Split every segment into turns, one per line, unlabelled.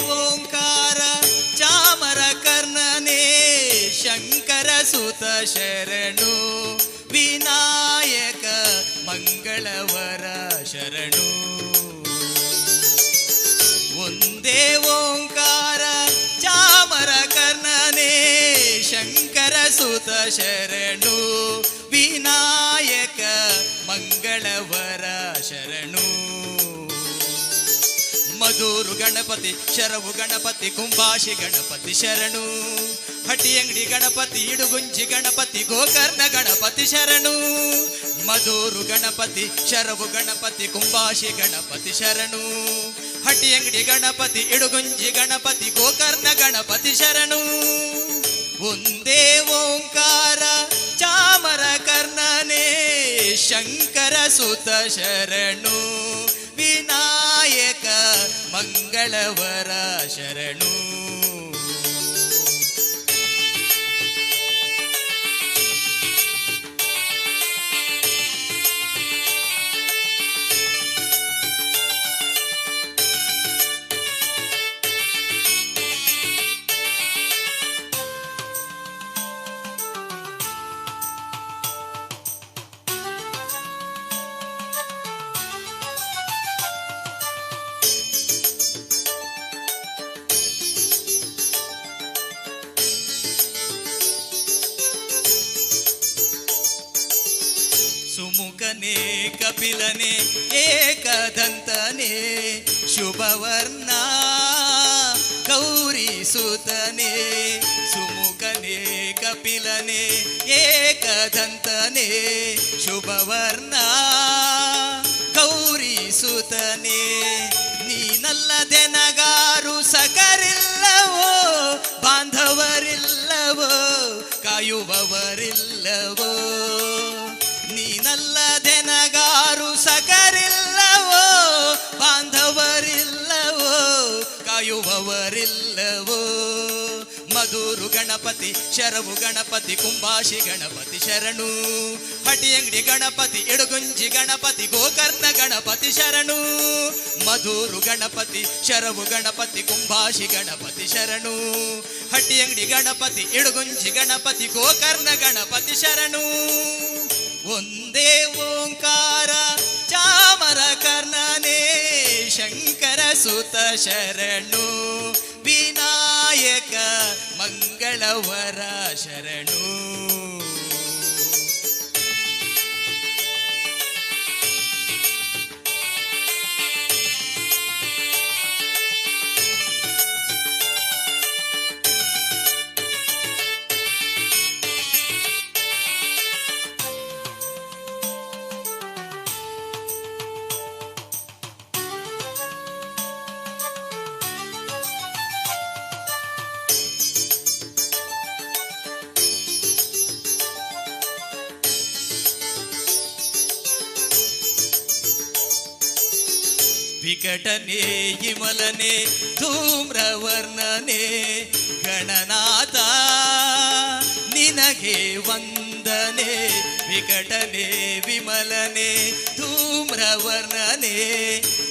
ಓಂಕಾರ, ಚಾಮರ ಕರ್ಣನೇ, ಶಂಕರ ಸುತ ಶರಣು, ವಿನಾಯಕ ಮಂಗಳವರ ಶರಣು. ಒಂದೇ ಓಂಕಾರ, ಚಾಮರ ಕರ್ಣನೇ, ಶಂಕರ ಸುತ ಶರಣು, ವಿನಾಯಕ ಮಂಗಳವರ ಶರಣು. ಮಧುರು ಗಣಪತಿ, ಶರವು ಗಣಪತಿ ಕುಂಭಾಷಿ ಗಣಪತಿ ಶರಣು. ಹಟ್ಟಿ ಅಂಗಡಿ ಗಣಪತಿ, ಇಡುಗುಂಜಿ ಗಣಪತಿ, ಗೋಕರ್ಣ ಗಣಪತಿ ಶರಣು. ಮಧುರು ಗಣಪತಿ, ಶರವು ಗಣಪತಿ ಕುಂಭಾಷಿ ಗಣಪತಿ ಶರಣು. ಹಟ್ಟಿ ಅಂಗಡಿ ಗಣಪತಿ, ಇಡುಗುಂಜಿ ಗಣಪತಿ, ಗೋಕರ್ಣ ಗಣಪತಿ ಶರಣು. ಒಂದೇ ಓಂಕಾರ, ಚಾಮರ ಕರ್ಣನೇ, ಶಂಕರ ಸುತ ಶರಣು. ಮಂಗಳವರ ಶರಣು. ಸುಮುಖನೇ ಕಪಿಲನೆ, ಏಕದಂತನೆ, ಶುಭವರ್ಣ, ಗೌರಿ ಸುತನೆ, ಸುಮುಖನೆ, ಕಪಿಲನೆ, ಏಕದಂತನೆ, ಶುಭವರ್ಣ, ಗೌರಿ ಸುತನೆ. ನೀನಲ್ಲದೆ ನಗಾರು ಸಕರಿಲ್ಲವೋ, ಬಾಂಧವರಿಲ್ಲವೋ, ಕಾಯುವವರಿಲ್ಲವೋ. ಕಾಯುವವರಿಲ್ಲವೋ? ಮಧುರು ಗಣಪತಿ, ಶರವು ಗಣಪತಿ ಕುಂಭಾಷಿ ಗಣಪತಿ ಶರಣು. ಹಟಿಯಂಗಡಿ ಗಣಪತಿ, ಎಡುಗುಂಜಿ ಗಣಪತಿ, ಗೋಕರ್ಣ ಗಣಪತಿ ಶರಣು. ಮಧುರು ಗಣಪತಿ, ಶರವು ಗಣಪತಿ ಕುಂಭಾಷಿ ಗಣಪತಿ ಶರಣು. ಹಟ್ಟಿಯಂಗಡಿ ಗಣಪತಿ, ಎಡುಗುಂಜಿ ಗಣಪತಿ, ಗೋಕರ್ಣ ಗಣಪತಿ ಶರಣು. ಒಂದೇ ಓಂಕಾರ ಶರಣು ವಿನಾಯಕ ಮಂಗಳವರ ಶರಣು. ವಿಕಟನೆ ಇಮಲನೆ ಧೂಮ್ರವರ್ಣನೆ, ಗಣನಾಥ, ನಿನಗೆ ವಂದನೆ. ವಿಕಟನೆ, ವಿಮಲನೆ, ಧೂಮ್ರವರ್ಣನೆ,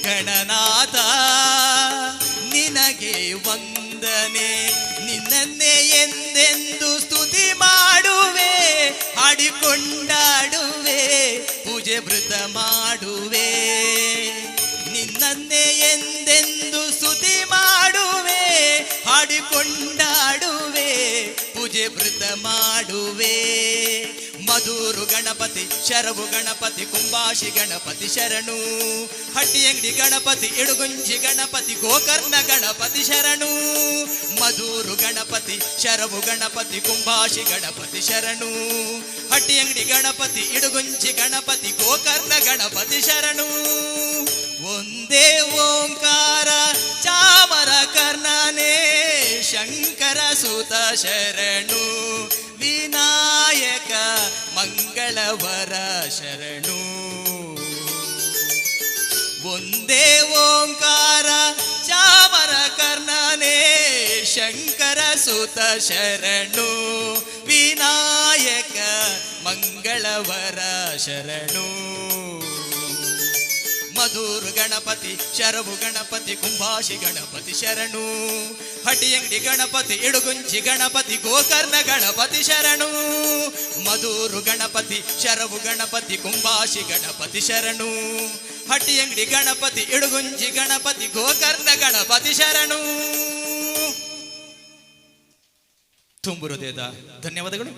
ಗಣನಾಥ, ನಿನಗೆ ವಂದನೆ. ನಿನ್ನನ್ನೇ ಎಂದೆಂದು ಸ್ತುತಿ ಮಾಡುವೆ, ಹಾಡಿಕೊಂಡಾಡುವೆ, ಪೂಜೆ ವೃತ ಮಾಡುವೆ. ನಿನ್ನನ್ನೇ ಎಂದೆಂದು ಸುದಿ ಮಾಡುವೆ, ಹಾಡಿಕೊಂಡಾಡುವೆ, ಪೂಜೆ ವೃತ ಮಾಡುವೆ. ಮಧುರು ಗಣಪತಿ ಶರವು ಗಣಪತಿ ಕುಂಬಾಶಿ ಗಣಪತಿ ಶರಣು. ಹಟ್ಟಿಯಂಗಡಿ ಗಣಪತಿ, ಇಡುಗುಂಜಿ ಗಣಪತಿ, ಗೋಕರ್ಣ ಗಣಪತಿ ಶರಣು. ಮಧುರು ಗಣಪತಿ ಶರವು ಗಣಪತಿ ಕುಂಬಾಶಿ ಗಣಪತಿ ಶರಣು. ಹಟ್ಟಿಯಂಗಡಿ ಗಣಪತಿ, ಇಡುಗುಂಜಿ ಗಣಪತಿ, ಗೋಕರ್ಣ ಗಣಪತಿ ಶರಣು. ಒಂದೇ ಓಂಕಾರ ಚಾಮರ ಕರ್ಣನೇ, ಶಂಕರ ಸುತ ಶರಣು, ವಿನಾಯಕ ಮಂಗಳವರ ಶರಣು. ಒಂದೇ ಓಂಕಾರ, ಚಾಮರ ಕರ್ಣನೇ, ಶಂಕರ ಸುತ ಶರಣು, ವಿನಾಯಕ ಮಂಗಳವರ ಶರಣು. ಮಧುರು ಗಣಪತಿ, ಶರವು ಗಣಪತಿ, ಕುಂಭಾಶಿ ಗಣಪತಿ ಶರಣು. ಹಟಿಯಂಗಡಿ ಗಣಪತಿ, ಇಡುಗುಂಜಿ ಗಣಪತಿ, ಗೋಕರ್ಣ ಗಣಪತಿ ಶರಣು. ಮಧುರು ಗಣಪತಿ, ಶರವು ಗಣಪತಿ ಕುಂಭಾಷಿ ಗಣಪತಿ ಶರಣು. ಹಟಿಯಂಗಡಿ ಗಣಪತಿ, ಇಡುಗುಂಜಿ ಗಣಪತಿ, ಗೋಕರ್ಣ ಗಣಪತಿ ಶರಣು. ತುಂಬು ಹೃದಯದ ಧನ್ಯವಾದಗಳು.